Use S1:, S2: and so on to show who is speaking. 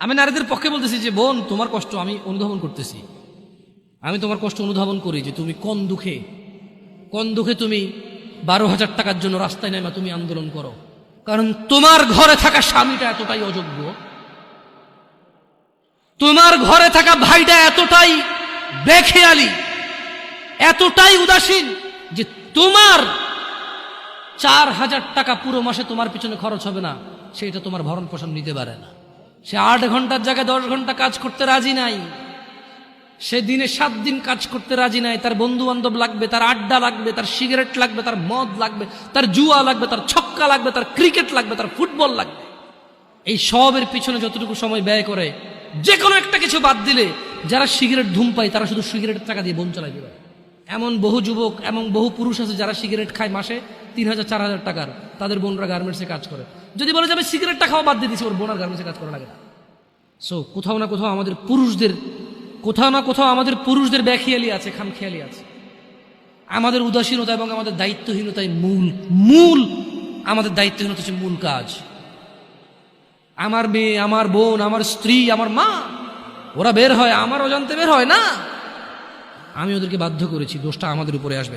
S1: আমি নারীদের পক্ষে বলতেছি যে, বোন, তোমার কষ্ট আমি অনুধাবন করতেছি। আমি তোমার কষ্ট অনুধাবন করি যে, তুমি কোন দুঃখে কোন দুঃখে তুমি বারো হাজার টাকার জন্য রাস্তায় নেমা তুমি আন্দোলন করো। কারণ তোমার ঘরে থাকা স্বামীটা এতটাই অযোগ্য। তোমার ঘরে থাকা ভাইটা এতটাই বেখেয়ালি, এতটাই উদাসীন যে তোমার চার হাজার টাকা পুরো মাসে তোমার পিছনে খরচ হবে না, সেটা তোমার ভরণ পোষণ নিতে পারে না। সে আট ঘণ্টার জায়গায় দশ ঘণ্টা কাজ করতে রাজি নাই। সে দিনে সাত দিন কাজ করতে রাজি নাই। তার বন্ধু বান্ধব লাগবে, তার আড্ডা লাগবে, তার সিগারেট লাগবে, তার মদ লাগবে, তার জুয়া লাগবে, তার ছক্কা লাগবে, তার ক্রিকেট লাগবে, তার ফুটবল লাগবে। এই সবের পিছনে যতটুকু সময় ব্যয় করে যে কোনো একটা কিছু বাদ দিলে যারা সিগারেট ধূম পায় তারা শুধু সিগারেটের টাকা দিয়ে বোন চালাইতে পারে এমন বহু যুবক এমন বহু পুরুষ আছে যারা সিগারেট খায় মাসে তিন হাজার, চার হাজার টাকার। তাদের বোনরা গার্মেন্টসে কাজ করে। যদি বলে যে আমি সিগারেটটা খাওয়া বাদ দিয়ে দিচ্ছি ওর বোনার গার্মেন্টসে কাজ করা লাগে না। সো কোথাও না কোথাও আমাদের পুরুষদের, কোথাও না কোথাও আমাদের পুরুষদের ব্যাখিয়ালি আছে, খামখেয়ালি আছে। আমাদের উদাসীনতা এবং আমাদের দায়িত্বহীনতাই মূল মূল আমাদের দায়িত্বহীনতা হচ্ছে মূল কাজ। আমার মেয়ে, আমার বোন, আমার স্ত্রী, আমার মা, ওরা বের হয় আমার অজান্তে বের হয় না। আমি ওদেরকে বাধ্য করেছি দোষটা আমাদের উপরে আসবে।